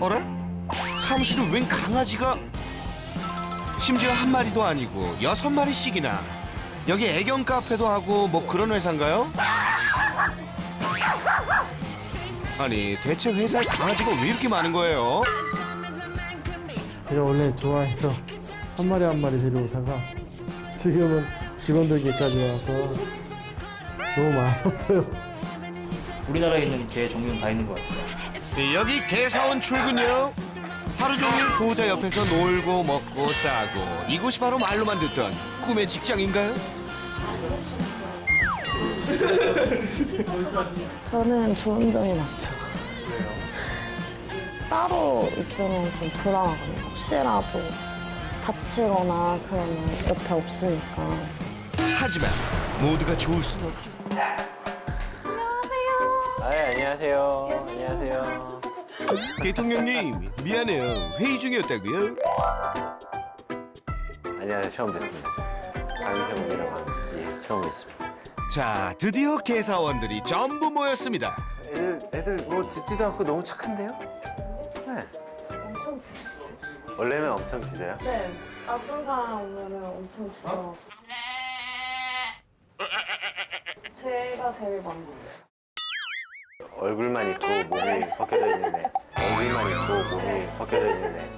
어라? 사무실에 웬 강아지가 심지어 한 마리도 아니고 여섯 마리씩이나 여기 애견 카페도 하고 뭐 그런 회사인가요? 아니 대체 회사에 강아지가 왜 이렇게 많은 거예요? 제가 원래 좋아해서 한 마리 한 마리 데려오다가 지금은 직원들께까지 와서 너무 많아졌어요. 우리나라에 있는 개 종류는 다 있는 것 같아요. 네, 여기 개사원 출근요. 하루 종일 보호자 옆에서 놀고 먹고 싸고 이곳이 바로 말로만 듣던 꿈의 직장인가요? 저는 좋은 점이 많죠. 따로 있으면 좀 불안하거든요. 혹시라도 다치거나 그러면 옆에 없으니까. 하지만 모두가 좋을 순 없죠. 아, 안녕하세요. 안녕하세요. 대통령님 미안해요 회의 중이었다고요? 안녕하세요. 처음 뵙습니다. 강형이라고 합니다. 예, 처음 뵙습니다. 자 드디어 개사원들이 전부 모였습니다. 애들, 애들 뭐 짖지도 않고 너무 착한데요? 네. 엄청 짖어요. 원래는 엄청 짖어요. 네. 나쁜 사람 오면은 엄청 짖어. 제가 제일 많이 짖어요. 얼굴만 있고 몸이 벗겨져 있는데 얼굴만 있고 몸이 벗겨져 있는데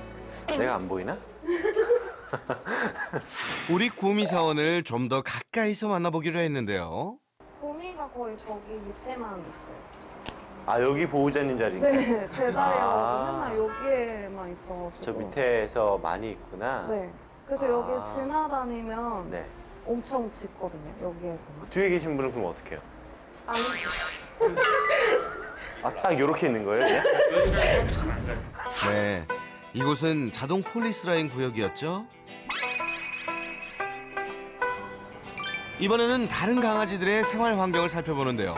내가 안 보이나? 우리 고미 사원을 좀 더 가까이서 만나보기로 했는데요. 고미가 거의 저기 밑에만 있어요. 아 여기 보호자님 자리인가? 네, 제 자리여서 아. 맨날 여기에만 있어가지고. 저 밑에서 많이 있구나. 네. 그래서 아. 여기 지나다니면 네. 엄청 짖거든요, 여기에서. 뒤에 계신 분은 그럼 어떻게 해요? 안 짖어요. 아, 딱 이렇게 있는 거예요? 그냥? 네, 이곳은 자동 폴리스 라인 구역이었죠. 이번에는 다른 강아지들의 생활 환경을 살펴보는데요.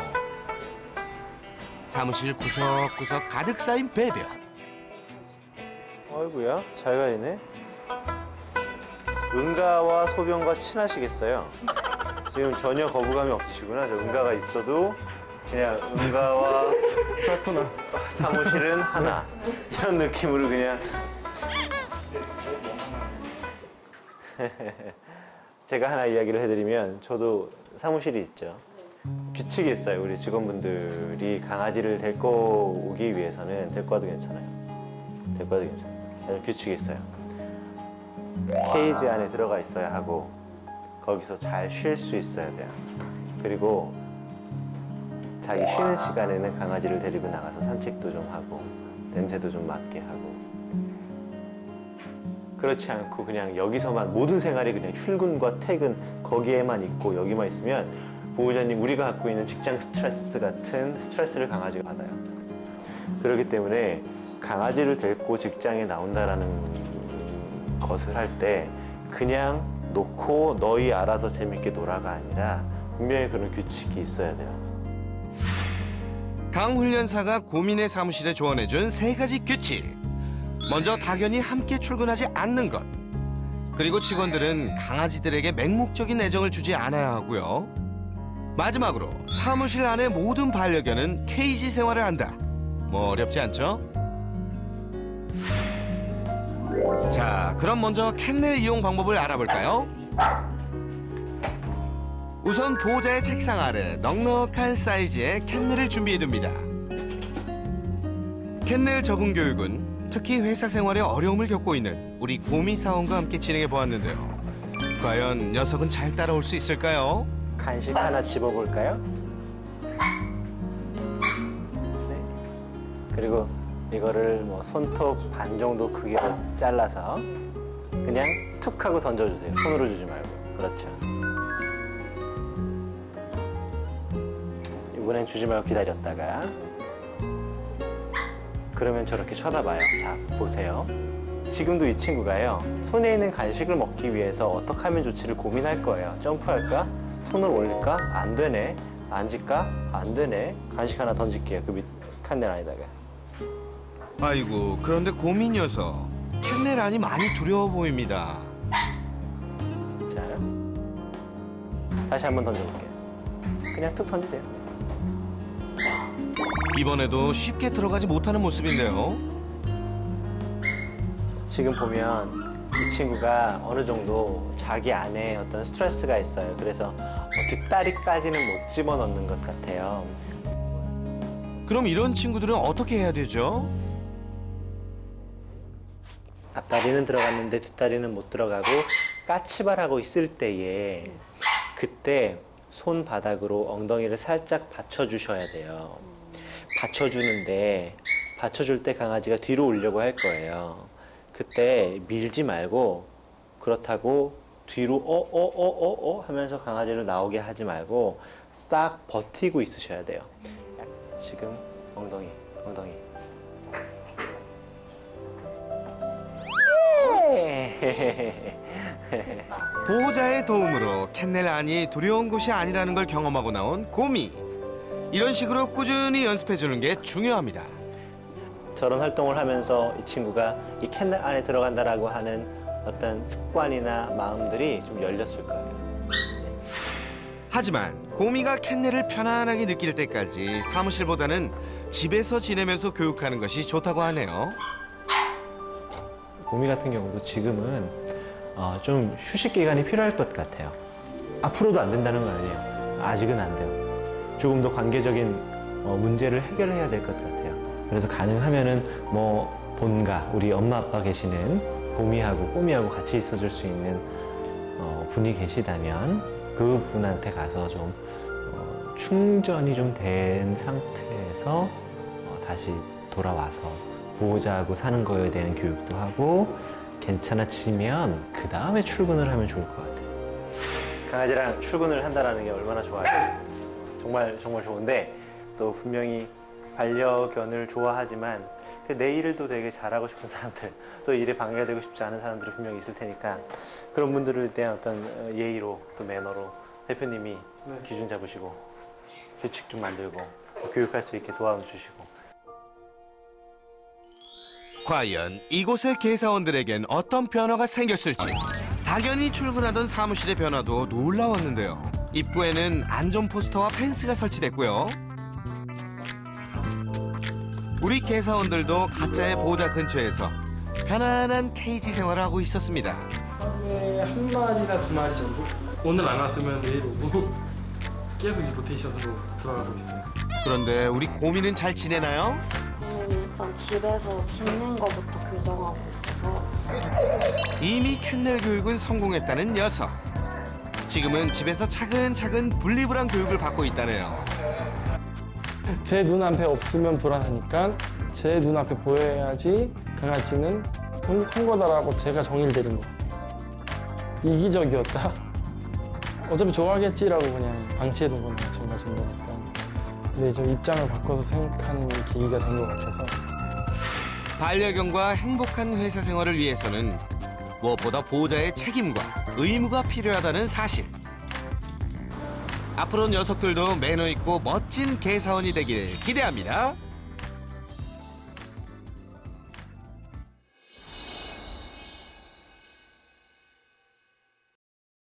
사무실 구석구석 가득 쌓인 배변. 어이구야, 잘 가리네. 응가와 소변과 친하시겠어요? 지금 전혀 거부감이 없으시구나. 저 응가가 있어도 그냥 응가와 그렇구나. 사무실은 하나. 이런 느낌으로 그냥. 제가 하나 이야기를 해드리면 저도 사무실이 있죠. 규칙이 있어요. 우리 직원분들이 강아지를 데리고 오기 위해서는 데리고 와도 괜찮아요. 데리고 와도 괜찮아요. 규칙이 있어요. 케이지 안에 들어가 있어야 하고 거기서 잘 쉴 수 있어야 돼요. 그리고 자기 쉬는 시간에는 강아지를 데리고 나가서 산책도 좀 하고 냄새도 좀 맡게 하고 그렇지 않고 그냥 여기서만 모든 생활이 그냥 출근과 퇴근 거기에만 있고 여기만 있으면 보호자님 우리가 갖고 있는 직장 스트레스 같은 스트레스를 강아지가 받아요. 그렇기 때문에 강아지를 데리고 직장에 나온다라는 것을 할 때 그냥 놓고 너희 알아서 재밌게 놀아가 아니라 분명히 그런 규칙이 있어야 돼요. 강 훈련사가 고민의 사무실에 조언해준 세 가지 규칙. 먼저 당연히 함께 출근하지 않는 것. 그리고 직원들은 강아지들에게 맹목적인 애정을 주지 않아야 하고요. 마지막으로 사무실 안의 모든 반려견은 케이지 생활을 한다. 뭐 어렵지 않죠? 자, 그럼 먼저 캔넬 이용 방법을 알아볼까요? 우선 보호자의 책상 아래 넉넉한 사이즈의 캔넬을 준비해둡니다. 캔넬 적응 교육은 특히 회사 생활에 어려움을 겪고 있는 우리 고미 사원과 함께 진행해 보았는데요. 과연 녀석은 잘 따라올 수 있을까요? 간식 하나 집어볼까요? 네. 그리고 이거를 뭐 손톱 반 정도 크기로 잘라서 그냥 툭 하고 던져주세요. 손으로 주지 말고. 그렇죠. 이번엔 주지 말고 기다렸다가 그러면 저렇게 쳐다봐요. 자, 보세요. 지금도 이 친구가요. 손에 있는 간식을 먹기 위해서 어떻게 하면 좋지를 고민할 거예요. 점프할까? 손을 올릴까? 안 되네. 앉을까? 안 되네. 간식 하나 던질게요. 그 밑 칸넬 안에다가. 아이고 그런데 녀석 캔넬 안이 많이 두려워 보입니다. 자, 다시 한번 던져볼게요. 그냥 툭 던지세요. 이번에도 쉽게 들어가지 못하는 모습인데요. 지금 보면 이 친구가 어느 정도 자기 안에 어떤 스트레스가 있어요. 그래서 어, 뒷다리까지는 못 집어넣는 것 같아요. 그럼 이런 친구들은 어떻게 해야 되죠? 앞다리는 들어갔는데 뒷다리는 못 들어가고 까치발하고 있을 때에 그때 손바닥으로 엉덩이를 살짝 받쳐주셔야 돼요. 받쳐주는데 받쳐줄 때 강아지가 뒤로 오려고 할 거예요. 그때 밀지 말고 그렇다고 뒤로 어 어 어 어어 하면서 강아지를 나오게 하지 말고 딱 버티고 있으셔야 돼요. 지금 엉덩이 엉덩이 보호자의 도움으로 캔넬 안이 두려운 곳이 아니라는 걸 경험하고 나온 고미. 이런 식으로 꾸준히 연습해 주는 게 중요합니다. 저런 활동을 하면서 이 친구가 이 캔넬 안에 들어간다라고 하는 어떤 습관이나 마음들이 좀 열렸을 거예요. 하지만 고미가 캔넬을 편안하게 느낄 때까지 사무실보다는 집에서 지내면서 교육하는 것이 좋다고 하네요. 고미 같은 경우도 지금은 어, 좀 휴식 기간이 필요할 것 같아요. 앞으로도 안 된다는 건 아니에요. 아직은 안 돼요. 조금 더 관계적인 어, 문제를 해결해야 될 것 같아요. 그래서 가능하면은 뭐 본가 우리 엄마 아빠 계시는 고미하고 꼬미하고 같이 있어줄 수 있는 어, 분이 계시다면 그 분한테 가서 좀 어, 충전이 좀 된 상태에서 어, 다시 돌아와서 보호자하고 사는 거에 대한 교육도 하고 괜찮아지면 그 다음에 출근을 하면 좋을 것 같아요. 강아지랑 출근을 한다라는 게 얼마나 좋아요. 정말 정말 좋은데 또 분명히 반려견을 좋아하지만 그내 일도 되게 잘하고 싶은 사람들 또 일에 방해가 되고 싶지 않은 사람들이 분명히 있을 테니까 그런 분들에 대한 어떤 어, 예의로 또 매너로 대표님이 기준 잡으시고 규칙 좀 만들고 교육할 수 있게 도와주시고 과연 이곳의 개사원들에겐 어떤 변화가 생겼을지 당연히 출근하던 사무실의 변화도 놀라웠는데요. 입구에는 안전 포스터와 펜스가 설치됐고요. 우리 개사원들도 가짜의 보호자 근처에서 편안한 케이지 생활을 하고 있었습니다. 하루에 한 마리나 두 마리 정도? 오늘 안 왔으면 내일 오고 계속 로테이션으로 돌아가고 있어요. 그런데 우리 고민은 잘 지내나요? 일단 집에서 짖는 거부터 교정하고 있어서 이미 캔넬 교육은 성공했다는 녀석. 지금은 집에서 차근차근 분리불안 교육을 받고 있다네요. 제 눈앞에 없으면 불안하니까 제 눈앞에 보여야지 강아지는 한, 한 거다라고 제가 정의를 내린 것 같아요. 이기적이었다. 어차피 좋아하겠지라고 그냥 방치해둔 건 마찬가지인 거니까. 근데 좀 입장을 바꿔서 생각하는 계기가 된 것 같아서 반려견과 행복한 회사 생활을 위해서는 무엇보다 보호자의 책임과 의무가 필요하다는 사실. 앞으로 녀석들도 매너 있고 멋진 개사원이 되길 기대합니다.